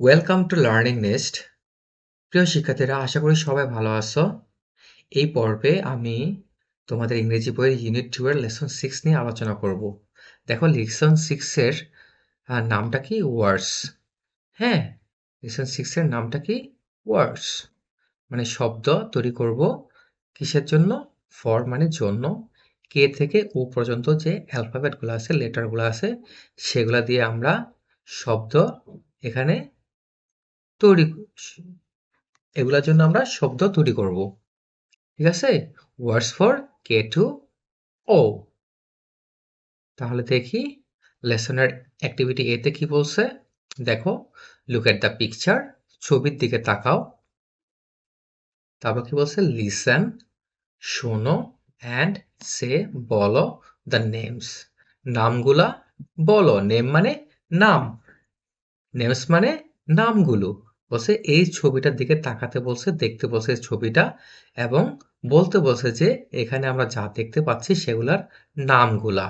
Welcome to learning nest প্রিয় শিক্ষার্থীরা, আশা করি সবাই ভালো আছো। এই পর্বে আমি তোমাদের ইংরেজি বইয়ের ইউনিট টু এর লেসন সিক্স নিয়ে আলোচনা করব। দেখো লেসন সিক্সের নামটা কি? ওয়ার্ডস হ্যাঁ লেসন সিক্সের নামটা কি? ওয়ার্ডস মানে শব্দ তৈরি করব কিসের জন্য? ফর মানে জন্য। কে থেকে ও পর্যন্ত যে অ্যালফাবেটগুলো আছে লেটারগুলো আছে, সেগুলা দিয়ে আমরা শব্দ এখানে তৈরি করছি। এগুলোর জন্য আমরা শব্দ তৈরি করব। ঠিক আছে? Words for K to O তাহলে দেখি, লেসনের অ্যাক্টিভিটি এতে কি বলছে? দেখো লুক এট দ্য পিকচার ছবির দিকে তাকাও। তারপর কি বলছে? লিসেন শোনো অ্যান্ড সে বলো দ্য নেমস নামগুলা বলো নেম মানে নাম। নেমস মানে নামগুলো। বলছে, এই ছবিটার দিকে তাকাতে বলছে, দেখতে বলছে ছবিটা এবং বলতে বলছে যে এখানে আমরা যা দেখতে পাচ্ছি সেগুলার নামগুলা।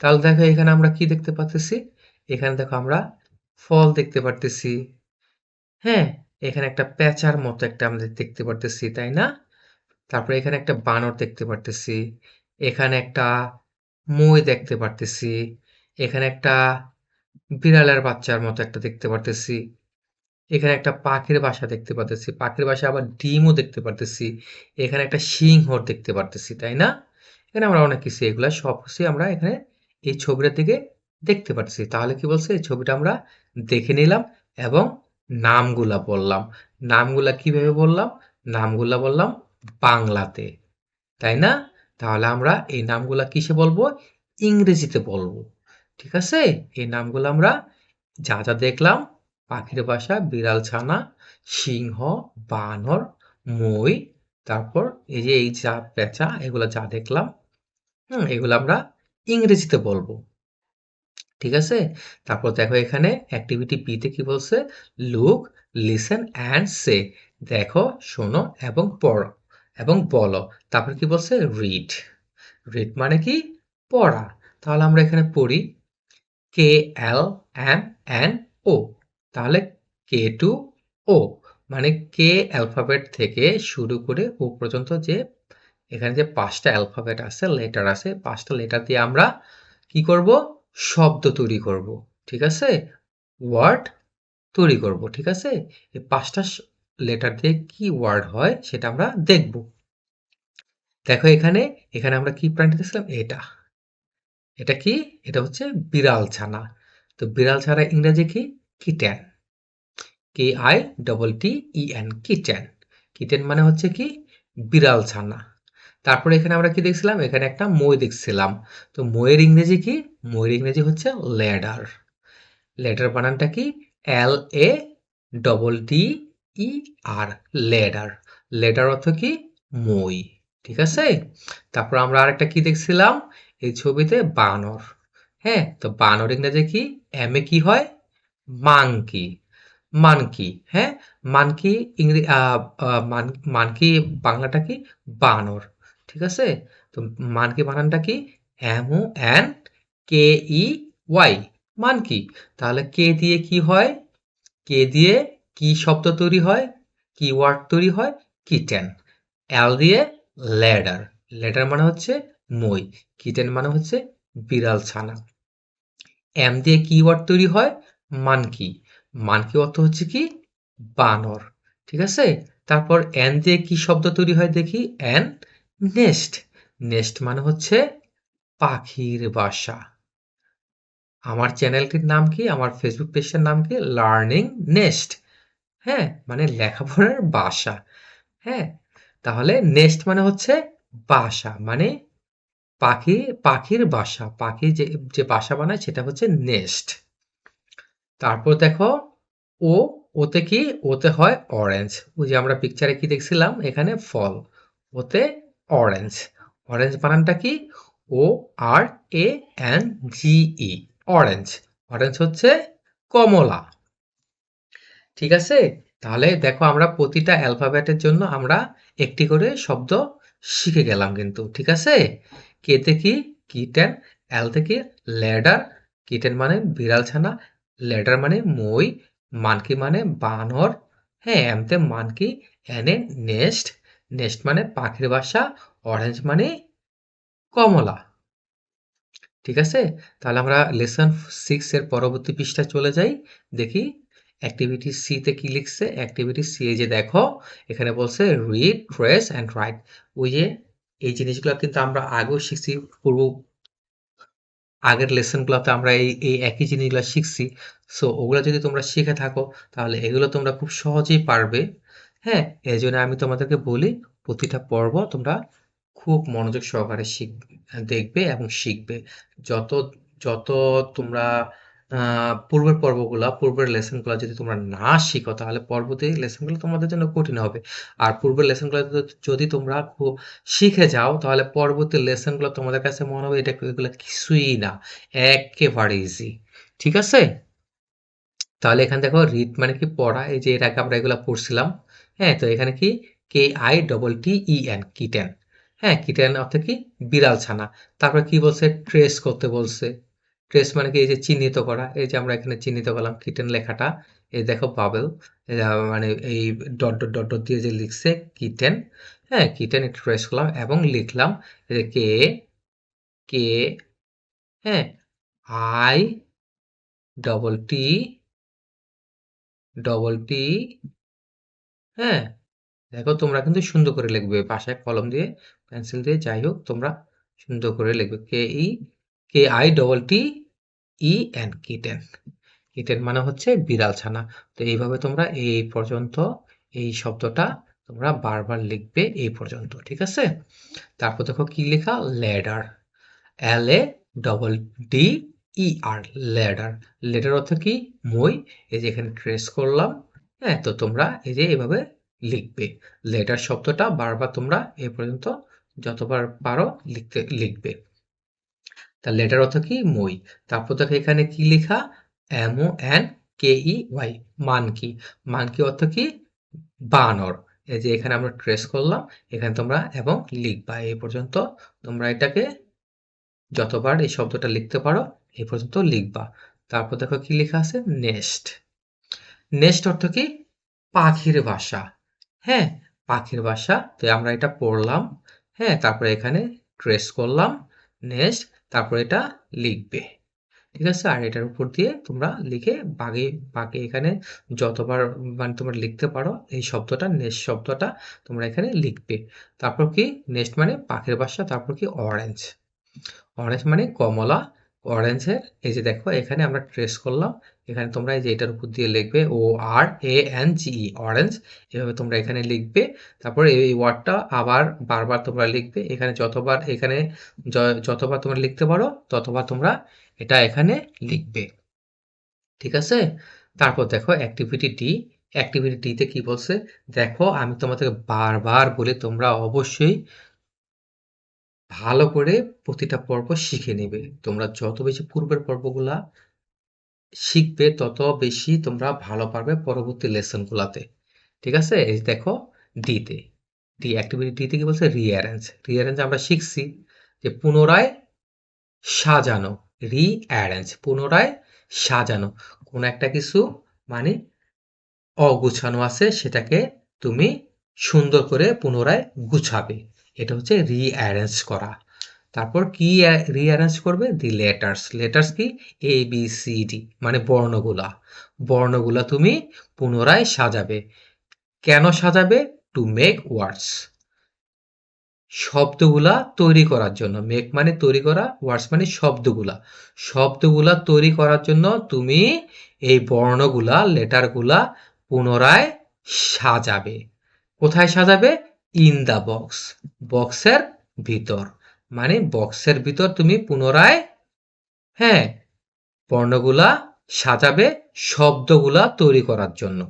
তাহলে দেখো এখানে আমরা কি দেখতে পাচ্ছি এখানে দেখো আমরা ফল দেখতে পারতেছি। হ্যাঁ এখানে একটা প্যাচার মতো একটা আমাদের দেখতে পারতেছি, তাই না? তারপরে এখানে একটা বানর দেখতে পারতেছি। এখানে একটা মই দেখতে পারতেছি। এখানে একটা বিড়ালের বাচ্চার মতো একটা দেখতে পারতেছি। এখানে একটা পাখির বাসা দেখতে পারতেছি। পাখির বাসা আবার ডিমও দেখতে পারতেছি। এখানে একটা সিংহ দেখতে পারতেছি, তাই না? এখানে আমরা অনেক কিছু, এগুলা সব কিছু আমরা এখানে এই ছবিটার দিকে দেখতে পাচ্ছি তাহলে কি বলছে? এই ছবিটা আমরা দেখে নিলাম এবং নামগুলা বললাম। নামগুলা কীভাবে বললাম? নামগুলা বললাম বাংলাতে, তাই না? তাহলে আমরা এই নামগুলা কিসে বলব? ইংরেজিতে বলব। ঠিক আছে? এই নামগুলো আমরা যা যা দেখলাম পাখির বাসা, বিড়াল ছানা, সিংহ, বানর, মই, তারপর এই যে এই যা পেঁচা, এগুলো যা দেখলাম, হুম, এগুলো আমরা ইংরেজিতে বলব। ঠিক আছে? তারপর দেখো এখানে অ্যাক্টিভিটি বিতে কি বলছে? লুক লিসেন অ্যান্ড সে দেখো, শোনো এবং পড়ো এবং বলো। তারপর কি বলছে? রিড রিড মানে কি? পড়া। তাহলে আমরা এখানে পড়ি কে এল এম এন ও তাহলে কে টু ও মানে কে অ্যালফাবেট থেকে শুরু করে ও পর্যন্ত যে এখানে যে পাঁচটা অ্যালফাবেট আছে লেটার আছে, পাঁচটা লেটার দিয়ে আমরা কি করব? শব্দ তৈরি করব, ঠিক আছে? ওয়ার্ড তৈরি করব, ঠিক আছে? এই পাঁচটা লেটার দিয়ে কি ওয়ার্ড হয় সেটা আমরা দেখব। দেখো এখানে এখানে আমরা কি প্রাণীটা দেখছিলাম? এটা। এটা কি? এটা হচ্ছে বিড়াল ছানা। তো বিড়াল ছানা ইংরেজি কি? Kitten K I double T E N kitten kitten মানে হচ্ছে কি, বিড়াল ছানা। তারপরে এখানে আমরা কি দেখছিলাম? এখানে একটা মই দেখছিলাম। তো ময়ের ইংরেজি কি? ময়ের ইংরেজি হচ্ছে ল্যাডার ল্যাডার বানানটা কি? L A double D E R ladder ladder অর্থ কি? মই। ঠিক আছে? তারপর আমরা আরেকটা কি দেখছিলাম? এই ছবিতে বানর। হ্যাঁ তো বানর ইংরেজি কি? এম এ কি হয়? মাংকি মানকি হ্যাঁ? মানকি ইংরেজি মানকি বাংলাটা কি? বানর, ঠিক আছে? তো মানকি বানানটা কি? M O N K E Y monkey তাহলে কে দিয়ে কি হয়? কে দিয়ে কি শব্দ তৈরি হয়? কি ওয়ার্ড তৈরি হয় কিটেন এল দিয়ে ল্যাডার ল্যাডার মানে হচ্ছে মই। কিটেন মানে হচ্ছে বিড়াল ছানা। এম দিয়ে কি ওয়ার্ড তৈরি হয় মানকি মানকি অর্থ হচ্ছে কি? বানর। ঠিক আছে? তারপর এন দিয়ে কি শব্দ তৈরি হয় দেখি? এন নেস্ট নেস্ট মানে হচ্ছে পাখির বাসা। আমার চ্যানেলটির নাম কি? আমার ফেসবুক পেজটার নাম কি? লার্নিং নেস্ট হ্যাঁ? মানে লেখাপড়ার বাসা। হ্যাঁ? তাহলে নেস্ট মানে হচ্ছে বাসা মানে পাখি, পাখির বাসা। পাখি যে যে বাসা বানায় সেটা হচ্ছে নেস্ট তারপর দেখো ও ওতে কি? ওতে হয় অরেঞ্জ ওই যে আমরা পিকচারে কি দেখছিলাম? এখানে ফল ওতে অরেঞ্জ অরেঞ্জ বানানটা কি? O R A N G E orange orange হচ্ছে কমলা। ঠিক আছে? তাহলে দেখো আমরা প্রতিটা অ্যালফাবেটের জন্য আমরা একটি করে শব্দ শিখে গেলাম কিন্তু। ঠিক আছে? কেতে কি? কিটেন এল থেকে ল্যাডার কিটেন মানে বিড়াল ছানা। ল্যাডার মানে মই, মানকি মানে বানর হ্যাঁ এমতে মানকি, এনে নেস্ট নেস্ট মানে পাখির বাসা অরেঞ্জ মানে কমলা। ঠিক আছে? তাহলে আমরা লেসন সিক্স এর পরবর্তী পৃষ্ঠায় চলে যাই, দেখি অ্যাক্টিভিটি সি তে কি লিখছে অ্যাক্টিভিটি সি এ যে দেখো, এখানে বলছে রিড ট্রেস অ্যান্ড রাইট ওই যে, এই জিনিসগুলো কিন্তু আমরা আগেও শিখছি, পূর্ব আগের লেসনগুলোতে আমরা এই এই একই জিনিসগুলো শিখছি। সো ওগুলো যদি তোমরা শিখে থাকো, তাহলে এগুলো তোমরা খুব সহজেই পারবে। হ্যাঁ এই জন্য আমি তোমাদেরকে বলি, প্রতিটা পর্ব তোমরা খুব মনোযোগ সহকারে শিখ, দেখবে এবং শিখবে। যত যত তোমরা পূর্বের পর্বগুলা, পূর্বের লেসনগুলো যদি তোমরা না শিখো, তাহলে পরবর্তী লেসনগুলো তোমাদের জন্য কঠিন হবে। আর পূর্বের লেসনগুলো যদি তোমরা শিখে যাও, তাহলে পরবর্তী লেসনগুলো তোমাদের কাছে মনে হবে এটা এগুলো কিছুই না, একেবারে ইজি ঠিক আছে? তাহলে এখানে দেখো রিড মানে কি পড়া, এই যে এর আগে আমরা এগুলো পড়ছিলাম হ্যাঁ তো এখানে কি? K I double T E N kitten হ্যাঁ কিটেন অর্থ কি? বিড়াল ছানা। তারপরে কি বলছে? ট্রেস করতে বলছে। ট্রেস মানে কি? এই যে চিহ্নিত করা। এই যে আমরা এখানে চিহ্নিত করলাম কিটেন লেখাটা। এই দেখো বাবেল মানে এই ডট ডট ডট ডট দিয়ে যে লিখছে কিটেন হ্যাঁ কিটেন একটু ট্রেস করলাম এবং লিখলাম এই যে কে কে হ্যাঁ I double T double T হ্যাঁ দেখো তোমরা কিন্তু সুন্দর করে লিখবে। পাশায় কলম দিয়ে পেন্সিল দিয়ে, যাই হোক, তোমরা সুন্দর করে লিখবে। K, E K I double T E N kitten kitten মানে হচ্ছে বিড়াল ছানা। তো এইভাবে তোমরা এই পর্যন্ত এই শব্দটা তোমরা বারবার লিখবে এই পর্যন্ত, ঠিক আছে? তারপর দেখো কি লেখা? Ladder. L A double D E R ladder. Ladder অর্থ কি? মই। এই যে এখানে ট্রেস করলাম হ্যাঁ তো তোমরা এই যে এভাবে লিখবে। লেটার শব্দটা বারবার তোমরা এ পর্যন্ত যতবার পারো লিখতে, লিখবে। তা লেটার অর্থ কি? মই। তারপর দেখো এখানে কি লেখা? M O N K E Y monkey. Monkey অর্থ কি? বানর। এই যে এখানে আমরা ট্রেস করলাম, এখানে তোমরা এবং লিখবা। এই পর্যন্ত তোমরা এটাকে যতবার এই শব্দটা লিখতে পারো, এই পর্যন্ত লিখবা। তারপর দেখো কি লেখা আছে? নেস্ট নেস্ট অর্থ কি? পাখির বাসা। হ্যাঁ পাখির বাসা। তো আমরা এটা পড়লাম। হ্যাঁ তারপরে এখানে ট্রেস করলাম। নেক্সট তারপরে এটা লিখবে। ঠিক আছে? আর এটার উপর দিয়ে তোমরা লিখে বাগে বাকি এখানে যতবার মানে তোমরা লিখতে পারো, এই শব্দটা নেক্সট শব্দটা তোমরা এখানে লিখবে। তারপর কি? নেক্সট মানে পাখির বাসা, তারপর কি? অরেঞ্জ অরেঞ্জ মানে কমলা অরেঞ্জের এই যে দেখো, এখানে আমরা ট্রেস করলাম। এখানে তোমরা এই যে এটার উপর দিয়ে লিখবে O R A N G orange এভাবে তোমরা এখানে লিখবে। তারপরে এই ওয়ার্ডটা আবার বারবার তোমরা লিখবে। এখানে যতবার এখানে যতবার তোমরা লিখতে পারো, ততবার তোমরা এটা এখানে লিখবে। ঠিক আছে? তারপর দেখো অ্যাক্টিভিটি ডি অ্যাক্টিভিটি ডিতে কি বলছে? দেখো, আমি তোমাদেরকে বারবার বলে, তোমরা অবশ্যই ভালো করে প্রতিটা পর্ব শিখে নেবে। তোমরা যত বেশি পূর্বের পর্বগুলা শিখবে, তত বেশি তোমরা ভালো পারবে পরবর্তী লেসনগুলাতে। ঠিক আছে? এই দেখো ডিতে ডি অ্যাক্টিভিটি ডিতে কি বলছে? রিঅ্যারেঞ্জ রিঅ্যারেঞ্জ আমরা শিখছি যে পুনরায় সাজানো। রিঅ্যারেঞ্জ পুনরায় সাজানো। কোন একটা কিছু মানে অগুছানো আছে, সেটাকে তুমি সুন্দর করে পুনরায় গুছাবে। এটা হচ্ছে রিঅ্যারেঞ্জ করা। তারপর কি রিঅ্যারেঞ্জ করবে? দি লেটার্স লেটার্স কি? এ বি সি ডি মানে বর্ণগুলা। বর্ণগুলা তুমি পুনরায় সাজাবে। কেন সাজাবে? টু মেক ওয়ার্ডস শব্দগুলা তৈরি করার জন্য। মেক মানে তৈরি করা ওয়ার্ডস মানে শব্দগুলা। শব্দগুলা তৈরি করার জন্য তুমি এই বর্ণগুলা লেটারগুলা পুনরায় সাজাবে। কোথায় সাজাবে? ইন দ্য বক্স বক্সের ভিতর। মানে বক্সের ভিতর তুমি পুনরায় হ্যাঁ বর্ণগুলা সাজাবে শব্দগুলা তৈরি করার জন্য।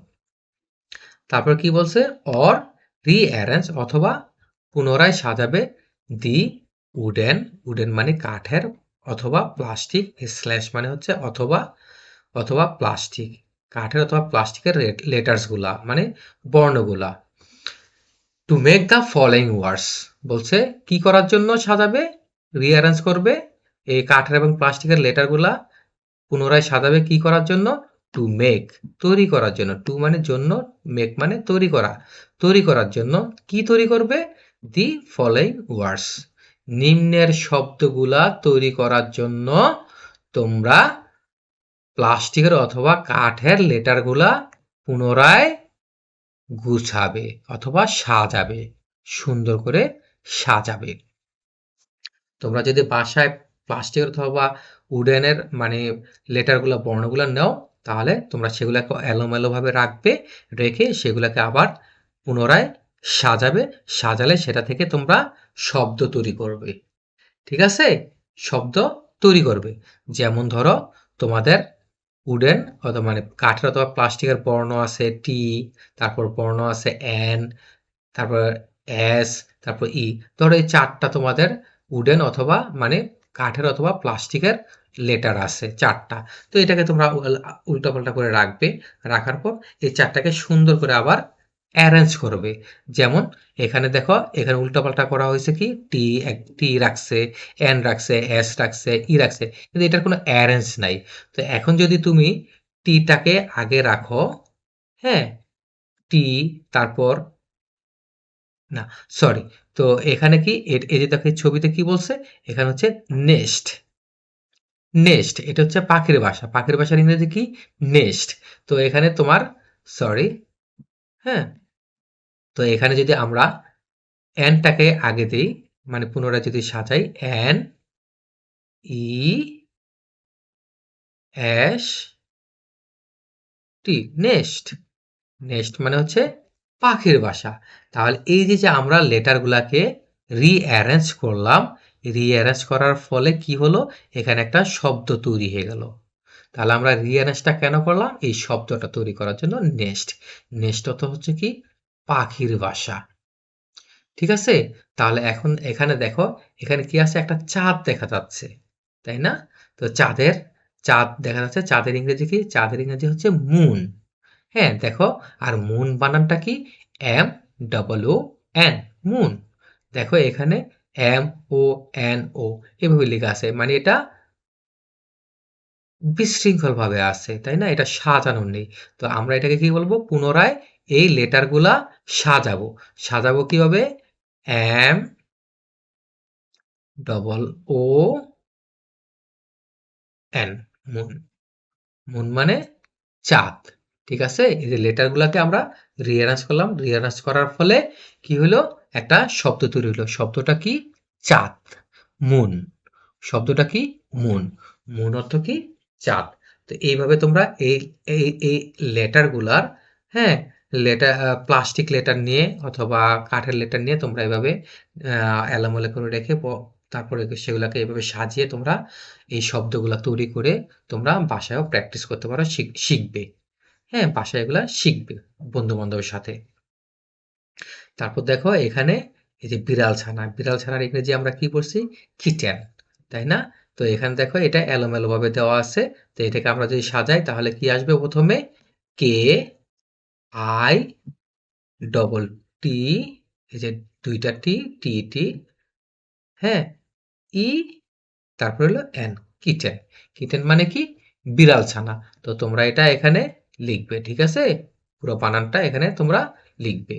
তারপর কি বলছে? অর রিঅ্যারেঞ্জ অথবা পুনরায় সাজাবে দি উডেন উডেন মানে কাঠের অথবা প্লাস্টিক স্ল্যাশ মানে হচ্ছে অথবা অথবা প্লাস্টিক কাঠের অথবা প্লাস্টিকের লেটার্সগুলা মানে বর্ণগুলা। To make the following words বলছে, কি করার জন্য সাজাবে? রিঅ্যারেঞ্জ করবে? এই কাঠের এবং প্লাস্টিকের লেটারগুলা পুনরায় সাজাবে কি করার জন্য? টু মেক তৈরি করার জন্য। টু মানে জন্য মেক মানে তৈরি করা। তৈরি করার জন্য কি তৈরি করবে? দি ফলোয়িং ওয়ার্ডস নিম্নের শব্দগুলা তৈরি করার জন্য তোমরা প্লাস্টিকের অথবা কাঠের লেটারগুলা পুনরায় গুছাবে অথবা সাজাবে। সুন্দর করে সাজাবে। তোমরা যদি বাসায় প্লাস্টিকের অথবা উডেনের মানে লেটারগুলো বর্ণগুলো নাও, তাহলে তোমরা সেগুলোকে এলোমেলোভাবে রাখবে, রেখে সেগুলোকে আবার পুনরায় সাজাবে। সাজালে সেটা থেকে তোমরা শব্দ তৈরি করবে। ঠিক আছে? শব্দ তৈরি করবে। যেমন ধরো তোমাদের উডেন অথবা মানে কাঠের অথবা প্লাস্টিকের বর্ণ আছে টি, তারপর বর্ণ আছে এন, তারপর এস, তারপর ই। ধরো এই চারটা তোমাদের উডেন অথবা মানে কাঠের অথবা প্লাস্টিকের লেটার আছে, চারটা। তো এটাকে তোমরা উল্টাপাল্টা করে রাখবে, রাখার পর এই চারটাকে সুন্দর করে আবার অ্যারেঞ্জ করবে। যেমন, এখানে দেখো, এখানে উল্টাপাল্টা করা হয়েছে কি? টি এক টি রাখছে এন রাখছে এস রাখছে ই রাখছে। কিন্তু এটার কোনো অ্যারেঞ্জ নাই। তো এখন যদি তুমি টিটাকে আগে রাখো হ্যাঁ? টি তারপর, না সরি তো এখানে কি এই যে দেখো ছবিতে কি বলছে? এখানে হচ্ছে নেস্ট নেস্ট এটা হচ্ছে পাখির বাসা। পাখির বাসার ইংরেজি কি? নেস্ট তো এখানে তোমার সরি হ্যাঁ? তো এখানে যদি আমরা এনটাকে আগে দিই মানে পুনরায় যদি সাজাই N E S T nest nest মানে হচ্ছে পাখির বাসা। তাহলে এই যে যে আমরা লেটারগুলাকে রিঅ্যারেঞ্জ করলাম রিঅ্যারেঞ্জ করার ফলে কি হলো? এখানে একটা শব্দ তৈরি হয়ে গেল। তাহলে আমরা রিঅ্যারেঞ্জটা কেন করলাম? এই শব্দটা তৈরি করার জন্য নেস্ট নেস্ট অর্থ হচ্ছে কি? পাখির বাসা। ঠিক আছে? তাহলে এখন এখানে দেখো, এখানে কি আছে? একটা চাঁদ দেখা যাচ্ছে, তাই না? তো চাঁদের, চাঁদ দেখা যাচ্ছে, চাঁদের ইংরেজি কি? চাঁদের ইংরেজি হচ্ছে মুন হ্যাঁ দেখো, আর মুন বানানটা কি? M double O N moon দেখো, এখানে এম ও এন ও এভাবে লেখা আছে। মানে এটা বিশৃঙ্খল ভাবে আছে, তাই না? এটা সাজানো নেই। তো আমরা এটাকে কি বলব? পুনরায় এই লেটারগুলা সাজাবো। সাজাবো কীভাবে? M double O N moon moon মানে চাঁদ, ঠিক আছে? এই যে লেটারগুলোকে আমরা রিয়ারেঞ্জ করলাম। রিয়ারেঞ্জ করার ফলে কি হলো? একটা শব্দ তৈরি হলো। শব্দটা কি? চাঁদ মুন শব্দটা কি? মুন মুন অর্থ কি? চাঁদ। তো এইভাবে তোমরা এই এই এই লেটারগুলার হ্যাঁ লেটার প্লাস্টিক লেটার নিয়ে অথবা কাঠের লেটার নিয়ে তোমরা এভাবে এলোমেলো করে রেখে তারপরে সেগুলোকে এভাবে সাজিয়ে তোমরা এই শব্দগুলো তৈরি করে তোমরা বাসায়ও প্র্যাকটিস করতে পারো শিখবে। হ্যাঁ বাসায় এগুলা শিখবে বন্ধু বান্ধবের সাথে। তারপর দেখো এখানে এই যে বিড়াল ছানা, বিড়াল ছানার ইংরেজি আমরা কি পড়ছি? কিটেন তাই না? তো এখানে দেখো এটা এলোমেলো ভাবে দেওয়া আছে। তো এটাকে আমরা যদি সাজাই তাহলে কি আসবে প্রথমে? কে আই ডবল টি এই যে দুইটা টি টি টি হ্যাঁ ই তারপর হলো এন কিটেন কিটেন মানে কি? বিড়াল ছানা। তো তোমরা এটা এখানে লিখবে, ঠিক আছে? পুরো বানানটা এখানে তোমরা লিখবে।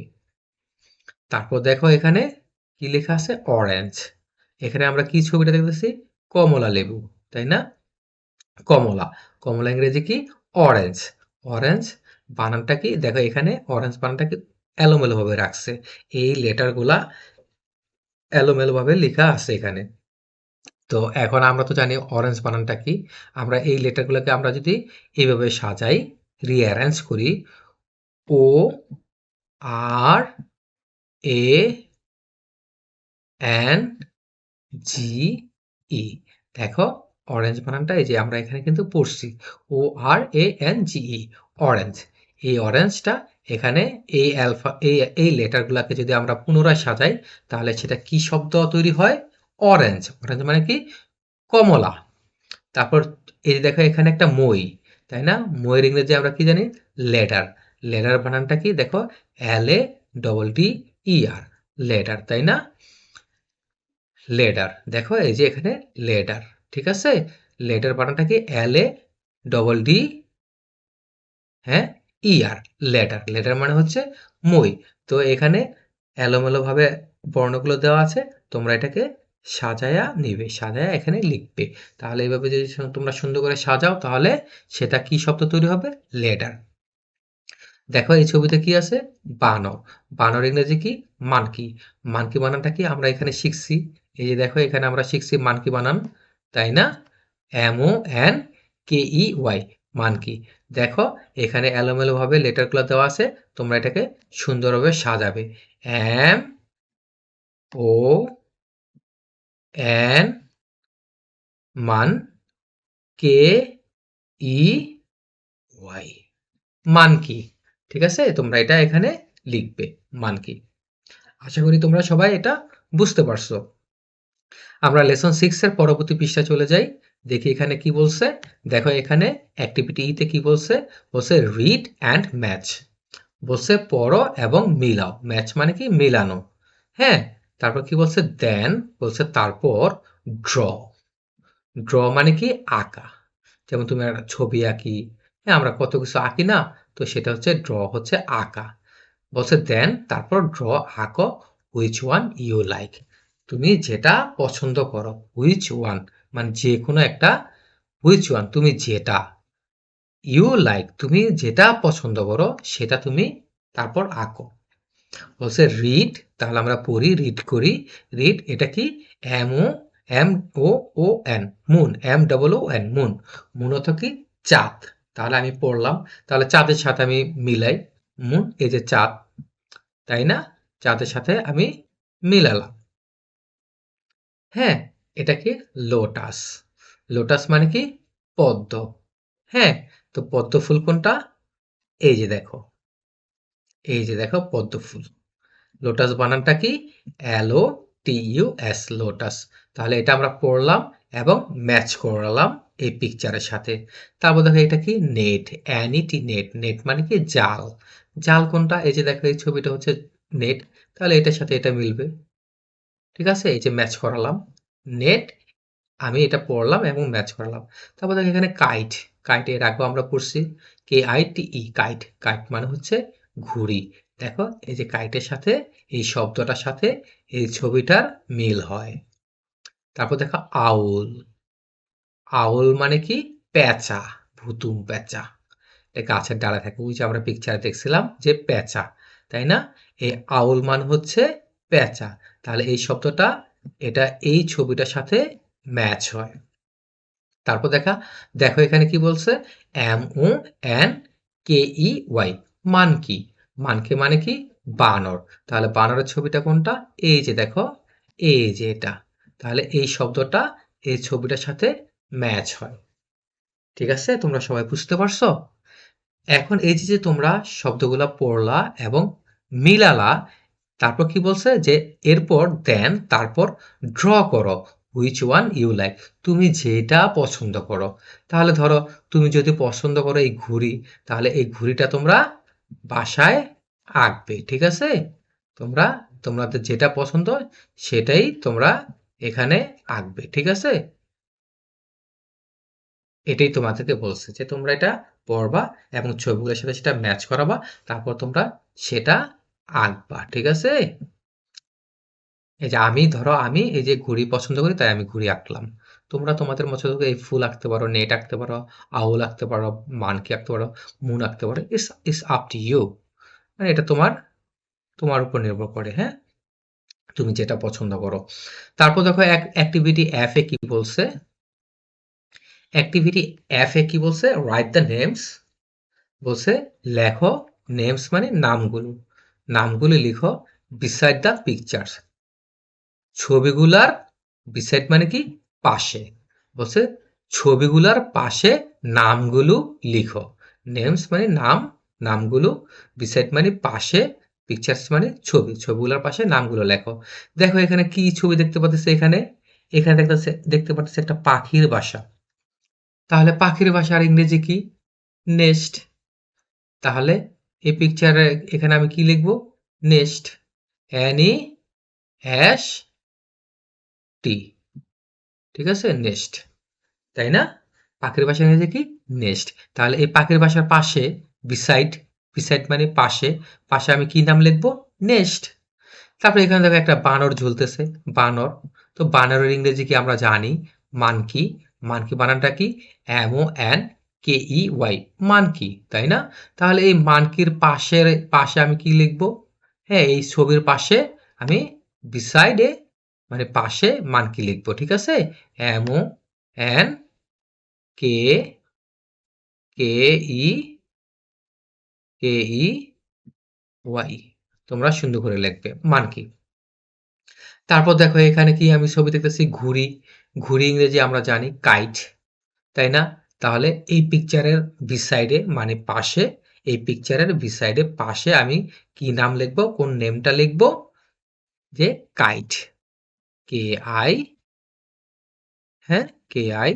তারপর দেখো এখানে কি লেখা আছে? অরেঞ্জ এখানে আমরা কি ছবিটা দেখতেছি? কমলা লেবু, তাই না? কমলা। কমলা ইংরেজি কি? অরেঞ্জ অরেঞ্জ বানানটা কি? দেখো এখানে অরেঞ্জ বানানটা কি এলোমেলো ভাবে রাখছে। এই লেটারগুলা এলোমেলো ভাবে লেখা আছে এখানে। তো এখন আমরা তো জানি অরেঞ্জ বানানটা কি। আমরা এই লেটারগুলোকে আমরা যদি এইভাবে সাজাই রিঅ্যারেঞ্জ করি ও আর এ এন জি ই দেখো অরেঞ্জ বানানটা এই যে আমরা এখানে কিন্তু পড়ছি। ও R A N G E orange এই অরেঞ্জটা এখানে এই অ্যালফা এই এই লেটারগুলোকে যদি আমরা পুনরায় সাজাই, তাহলে সেটা কি শব্দ তৈরি হয়? অরেঞ্জ অরেঞ্জ মানে কি? কমলা। তারপর এই দেখো এখানে একটা মই, তাই না? ময়ের ইংরেজি আমরা কি জানি? লেডার লেডার বানানটা কি? দেখো L A double D E R ladder তাই না? লেডার দেখো, এই যে এখানে লেডার ঠিক আছে? লেডার বানানটা কি? এল এ ডবল ডি হ্যাঁ? ইয়ার লেটার লেটার মানে হচ্ছে মই। তো এখানে এলোমেলোভাবে বর্ণগুলো দেওয়া আছে, তোমরা এটাকে সাজায়া নিবে, সাজায়া এখানে লিখবে। তাহলে এইভাবে যদি তোমরা সুন্দর করে সাজাও, তাহলে সেটা কি শব্দ তৈরি হবে? লেটার দেখো, এই ছবিতে কি আছে? বানর। বানর ইংরেজি কি? মানকি। মানকি বানানটা কি? আমরা এখানে শিখছি। এই যে দেখো, এখানে আমরা শিখছি মানকি বানান, তাই না? M O N K E Y monkey দেখো, এখানে এলোমেলো ভাবে লেটারগুলো দেওয়া আছে, তোমরা এটাকে সুন্দরভাবে সাজাবে। এম ও এন মান কে ই ওয়াই মান কি? ঠিক আছে? তোমরা এটা এখানে লিখবে, মান কি। আশা করি তোমরা সবাই এটা বুঝতে পারছ। আমরা লেসন সিক্স এর পরবর্তী পৃষ্ঠা চলে যাই। দেখি এখানে কি বলছে? দেখো এখানে অ্যাক্টিভিটি ইতে কি বলছে? বলছে রিড অ্যান্ড ম্যাচ বলছে পড়ো এবং মিলাও। ম্যাচ মানে কি? মিলানো। হ্যাঁ? তারপর কি বলছে? দেন বলছে তারপর ড্র ড্র মানে কি? আঁকা। যেমন তুমি একটা ছবি আঁকি। হ্যাঁ আমরা কত কিছু আঁকি না? তো সেটা হচ্ছে ড্র হচ্ছে আঁকা। বলছে দেন তারপর ড্র আঁকো হুইচ ওয়ান ইউ লাইক তুমি যেটা পছন্দ করো হুইচ ওয়ান মানে যে কোনো একটা হুইচ ওয়ান তুমি যেটা। ইউ লাইক তুমি যেটা পছন্দ করো, সেটা তুমি তারপর আঁকো। বলছে রিড তাহলে আমরা পড়ি রিড করি। রিড এটা কি? M O M O O N moon M double O N moon moon অর্থ কি? চাঁদ। তাহলে আমি পড়লাম। তাহলে চাঁদের সাথে আমি মিলাই। মুন এই যে চাঁদ, তাই না? চাঁদের সাথে আমি মিলালাম। হ্যাঁ? এটা কি লোটাস লোটাস মানে কি? পদ্ম। হ্যাঁ তো পদ্ম ফুল কোনটা? এই যে দেখো। এই যে দেখো পদ্ম ফুল। লোটাস বানানটা কি? O T U S lotus তাহলে এটা আমরা পড়লাম এবং ম্যাচ করালাম এই পিকচারের সাথে। তারপর দেখো এটা কি? নেট অ্যানিটি নেট নেট মানে কি? জাল। জাল কোনটা? এই যে দেখো, এই ছবিটা হচ্ছে নেট তাহলে এটার সাথে এটা মিলবে। ঠিক আছে? এই যে ম্যাচ করালাম। নেট আমি এটা পড়লাম এবং ম্যাচ করালাম। তারপর দেখো এখানে কাইট কাইট এর আগেও আমরা পড়ছি K I T E kite kite মানে হচ্ছে ঘুড়ি। দেখো, এই যে কাইটের সাথে, এই শব্দটার সাথে এই ছবিটার মিল হয়। তারপর দেখো আউল আউল মানে কি? পেঁচা ভুতুম পেঁচা এটা গাছের ডালে থাকে, ওই যে আমরা পিকচারে দেখছিলাম যে পেঁচা তাই না? এই আউল মান হচ্ছে পেঁচা তাহলে এই শব্দটা এটা এই ছবিটার সাথে ম্যাচ হয়। তারপর দেখা, দেখো এখানে কি বলছে? M O N K E Y monkey monkey মানে কি বানর। তাহলে বানরের ছবিটা কোনটা? এই যে দেখো, এই যে এটা। তাহলে এই শব্দটা এই ছবিটার সাথে ম্যাচ হয়। ঠিক আছে? তোমরা সবাই বুঝতে পারছ? এখন এই যে তোমরা শব্দগুলা পড়লা এবং মিলালা তারপর কি বলছে যে, এরপর দেন তারপর ড্র করো হুইচ ওয়ান ইউ লাইক তুমি যেটা পছন্দ করো। তাহলে ধরো, তুমি যদি পছন্দ করো এই ঘুড়ি, তাহলে এই ঘুড়িটা তোমরা বাসায় আঁকবে, ঠিক আছে? তোমরা, তোমাদের যেটা পছন্দ সেটাই তোমরা এখানে আঁকবে, ঠিক আছে? এটাই তোমাদেরকে বলছে যে, তোমরা এটা পড়বা এবং ছবিগুলোর সাথে সেটা ম্যাচ করাবা, তারপর তোমরা সেটা আঁকবা, ঠিক আছে? এই যে আমি, ধরো আমি এই যে ঘুড়ি পছন্দ করি, তাই আমি ঘুড়ি আঁকলাম। তোমরা তোমাদের করে এই ফুল আঁকতে পারো, নেট আঁকতে পারো, আউল আঁকতে পারো, মানকি আঁকতে পারো, মুন আঁকতে পারো is it's up to you. মানে এটা তোমার তোমার উপর নির্ভর করে হ্যাঁ? তুমি যেটা পছন্দ করো। তারপর দেখো, এক অ্যাক্টিভিটি এফ এ কি বলছে? অ্যাক্টিভিটি এফ এ কি বলছে? রাইট দ্য নেমস বলছে, লেখো নেমস মানে নামগুলো। নামগুলো লিখো বিসাইড দ্য পিকচার্স ছবিগুলার বিসাইড মানে কি? পাশে। বলছে, ছবিগুলার পাশে নামগুলো লিখো। নেমস মানে নাম নামগুলো বিসাইড মানে পাশে পিকচার্স মানে ছবি, ছবিগুলোর পাশে নামগুলো লেখো। দেখো এখানে কি ছবি দেখতে পাচ্ছ এখানে? এখানে দেখতে দেখতে পাচ্ছ একটা পাখির বাসা। তাহলে পাখির বাসার ইংরেজি কি? নেস্ট তাহলে এই পিকচারে এখানে আমি কি লিখব? এন ই এস টি ঠিক আছে? নেস্ট তাই না? পাখির বাসা ইংরেজি কি? নেস্ট তাহলে এই পাখির বাসার পাশে বিসাইড বিসাইড মানে পাশে পাশে আমি কি নাম লিখব? নেক্সট তারপরে এখানে দেখো একটা বানর ঝুলতেছে, বানর, তো বানরের ইংরেজি কি আমরা জানি? মানকি মানকি বানানটা কি? M O N K E Y monkey তাই না? তাহলে এই মানকির পাশের, পাশে আমি কি লিখব? হ্যাঁ এই ছবির পাশে আমি বিসাইডে মানে পাশে মানকি লিখব, ঠিক আছে? M O N K K E K E Y তোমরা সুন্দর করে লিখবে মানকি তারপর দেখো, এখানে কি আমি ছবি দেখতেছি? ঘুড়ি। ঘুড়ি ইংরেজি আমরা জানি কাইট তাই না? তাহলে এই পিকচারের বিসাইডে মানে পাশে, এই পিকচারের বিসাইডে পাশে আমি কি নাম লিখব? কোন নেমটা লিখব? যে কাইট কে আই হ্যাঁ কে আই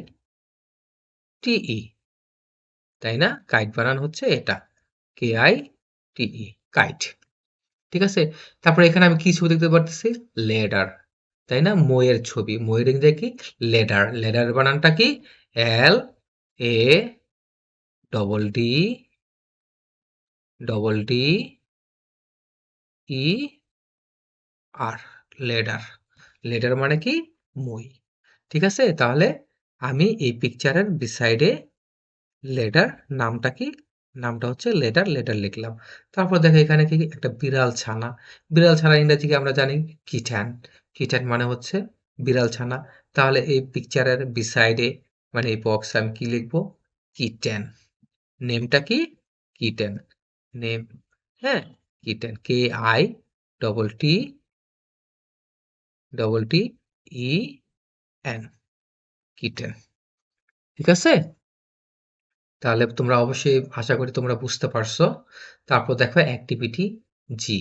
টিই তাই না? কাইট বানান হচ্ছে এটা কে আই টিই কাইট ঠিক আছে? তারপরে এখানে আমি কি ছবি দেখতে পারতেছি? লেডার তাই না? ময়ের ছবি ময়ের কি লেডার লেডার বানানটা কি? L A double D double D E R ladder ladder মানে কি? মই। ঠিক আছে? তাহলে আমি এই পিকচারের বিসাইডে লেডার নামটা কি? নামটা হচ্ছে লেডার লেডার লিখলাম। তারপর দেখো এখানে কি? একটা বিড়াল ছানা। বিড়াল ছানা ইংরেজিকে আমরা জানি? কিট্যান কিট্যান মানে হচ্ছে বিড়াল ছানা। তাহলে এই পিকচারের বিসাইডে মানে এই বক্সে আমি কি লিখব? কিটেন নেমটা কি? কিটেন নেম হ্যাঁ kitten K I double T double T E N kitten ঠিক আছে? তাহলে তোমরা অবশ্যই আশা করি তোমরা বুঝতে পারছ। তারপর দেখো অ্যাক্টিভিটি জি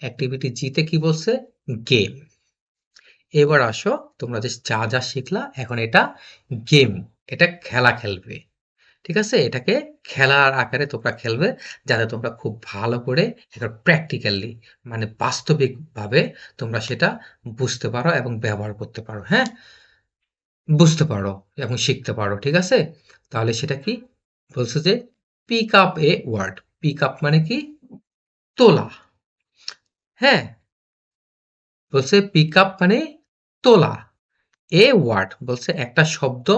অ্যাক্টিভিটি জিতে কি বলছে? গেম এবার আসো, তোমরা যে যা যা শিখলা, এখন এটা গেম এটা খেলা খেলবে। ঠিক আছে? এটাকে খেলার আকারে তোমরা খেলবে, যাতে তোমরা খুব ভালো করে এটা প্র্যাকটিক্যালি মানে বাস্তবিকভাবে তোমরা সেটা বুঝতে পারো এবং ব্যবহার করতে পারো হ্যাঁ? বুঝতে পারো এবং শিখতে পারো, ঠিক আছে? তাহলে সেটা কি? বলছে যে pick up a word pick up মানে কি? তোলা। হ্যাঁ? বলছে পিক আপ মানে তোলা। এ ওয়ার্ড বলছে একটা শব্দ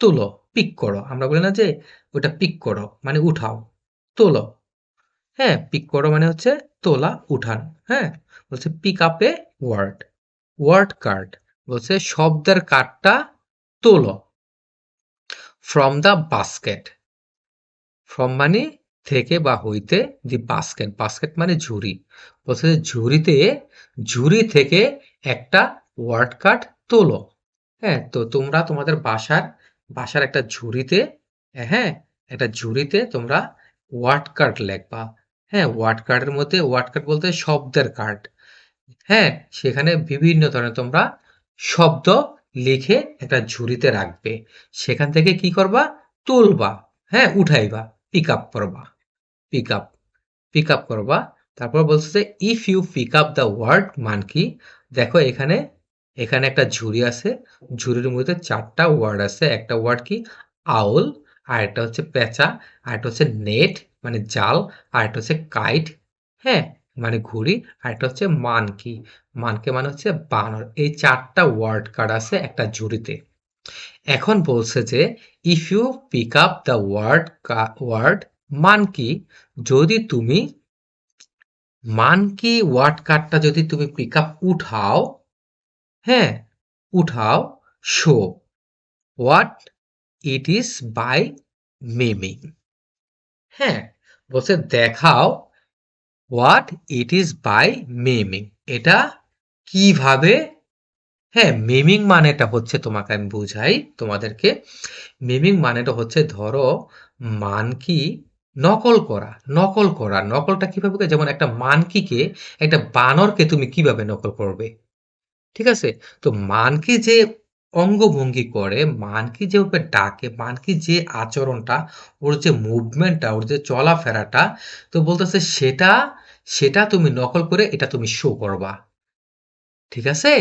তোলো, পিক করো। আমরা বলি না যে ওটা পিক করো মানে উঠাও। তোলো। হ্যাঁ পিক করো মানে হচ্ছে তোলা, উঠান। হ্যাঁ বলছে pick up a word word card বলছে শব্দের কার্ডটা তোলো। ফ্রম দ্য বাস্কেট ফ্রম মানে থেকে বা হইতে দি বাস্কেট বাস্কেট মানে ঝুড়ি। বলছে ঝুড়িতে, ঝুড়ি থেকে একটা ওয়ার্ড কার্ড তোলো। হ্যাঁ তো তোমরা তোমাদের বাসার বাসার একটা ঝুড়িতে হ্যাঁ একটা ঝুড়িতে তোমরা ওয়ার্ড কার্ড লেখবা। হ্যাঁ ওয়ার্ড কার্ডের মধ্যে ওয়ার্ড কার্ড বলতে শব্দের কার্ড হ্যাঁ সেখানে বিভিন্ন ধরনের তোমরা শব্দ লিখে একটা ঝুড়িতে রাখবে। সেখান থেকে কি করবা? তুলবা। হ্যাঁ উঠাইবা। পিক আপ করবা। পিক আপ পিক আপ করবা। তারপর বলছে যে if you pick up the word মান কি? দেখো, এখানে এখানে একটা ঝুড়ি আছে। ঝুড়ির মধ্যে চারটা ওয়ার্ড আছে। একটা ওয়ার্ড কি? আউল, আর একটা হচ্ছে পেঁচা, আর একটা হচ্ছে নেট মানে জাল, আর একটা হচ্ছে কাইট হ্যাঁ মানে ঘুড়ি, আর একটা হচ্ছে মানকি। মানকে মানে হচ্ছে বানর। এই চারটা ওয়ার্ড কার্ড আছে একটা ঝুড়িতে। এখন বলছে যে if you pick up the word word monkey, যদি তুমি, মানকি ওয়ার্ড কার্ডটা যদি তুমি পিক আপ উঠাও হ্যাঁ উঠাও, show. What it is by miming. হ্যাঁ বলছে দেখাও what it is by miming. এটা কীভাবে? হ্যাঁ মেমিং মানেটা হচ্ছে তোমাকে আমি বুঝাই তোমাদেরকে। মেমিং মানেটা হচ্ছে ধরো মান কি নকল করা নকল করা। নকলটা কীভাবে যেমন একটা মানকিকে, একটা বানরকে তুমি কীভাবে নকল করবে? ঠিক আছে? তো মানকি যে অঙ্গভঙ্গি করে, মানকি যে ওকে ডাকে, মানকি যে আচরণটা, ওর যে মুভমেন্টটা ওর যে চলাফেরাটা, তো বলতেছে সেটা সেটা তুমি নকল করে এটা তুমি শো করবা। ঠিক আছে?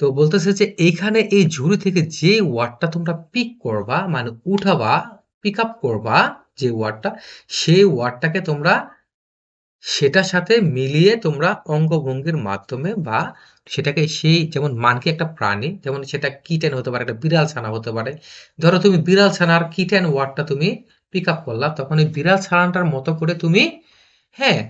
তো বলতেছে যে এইখানে এই ঝুড়ি থেকে যে ওয়ার্ডটা তোমরা পিক করবা মানে উঠাবা পিক আপ করবা, যে ওয়ার্ডটা, সেই ওয়ার্ডটাকে তোমরা সেটার সাথে মিলিয়ে তোমরা অঙ্গভঙ্গির মাধ্যমে বা সেটাকে সেই যেমন মানকি একটা প্রাণী, যেমন সেটা কিটেন হতে পারে, একটা বিড়াল ছানা হতে পারে। ধরো তুমি বিড়াল ছানার কিটেন ওয়ার্ডটা তুমি পিক আপ করলা, তখন ওই বিড়াল ছানাটার মতো করে তুমি হ্যাঁ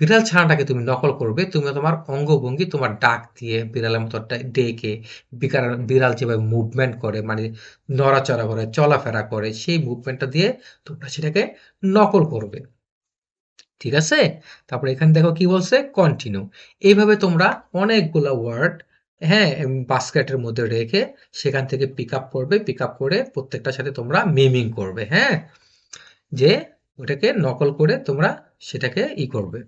বিড়াল ছানাটাকে তুমি নকল করবে, তুমি তোমার অঙ্গভঙ্গি তোমার ডাক দিয়ে বিড়ালের মতো ডেকে বিড়াল বিড়াল যেভাবে মুভমেন্ট করে মানে নড়াচড়া করে, চলাফেরা করে, সেই মুভমেন্টটা দিয়ে তোমরা সেটাকে নকল করবে। ঠিক আছে? তারপরে এখানে দেখো কি বলছে? কন্টিনিউ এইভাবে তোমরা অনেকগুলা ওয়ার্ড হ্যাঁ বাস্কেটের মধ্যে রেখে সেখান থেকে পিক আপ করবে পিক আপ করে প্রত্যেকটার সাথে তোমরা মিমিং করবে হ্যাঁ? যে ওটাকে নকল করে তোমরা সেটাকে ই করবে।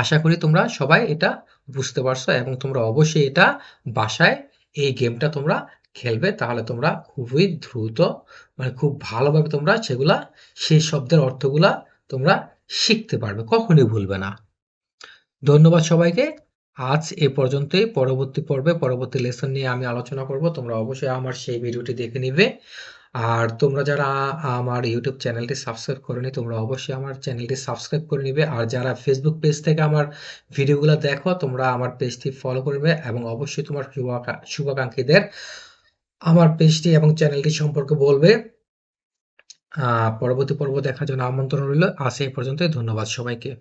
আশা করি তোমরা সবাই এটা বুঝতে পারছ এবং তোমরা অবশ্যই এটা বাসায় এই গেমটা তোমরা খেলবে, তাহলে তোমরা খুবই দ্রুত মানে খুব ভালোভাবে তোমরা সেগুলা সেই শব্দের অর্থগুলা তোমরা শিখতে পারবে, কখনই ভুলবে না। ধন্যবাদ সবাইকে। আজ এ পর্যন্তই। পরবর্তী পর্বে, পরবর্তী লেসন নিয়ে আমি আলোচনা করব। তোমরা অবশ্যই আমার সেই ভিডিওটি দেখে নিবে। আর তোমরা যারা আমার ইউটিউব চ্যানেলটি সাবস্ক্রাইব করেনি, তোমরা অবশ্যই আমার চ্যানেলটি সাবস্ক্রাইব করে নিবে। আর যারা ফেসবুক পেজ থেকে আমার ভিডিওগুলো দেখো, তোমরা আমার পেজটি ফলো করবে এবং অবশ্যই তোমার শুভাকা- শুভাকাঙ্ক্ষীদের আমার পেজটি এবং চ্যানেলটি সম্পর্কে বলবে। পরবর্তী পর্ব দেখার জন্য আমন্ত্রণ রইল। আজ এই পর্যন্তই ধন্যবাদ সবাইকে।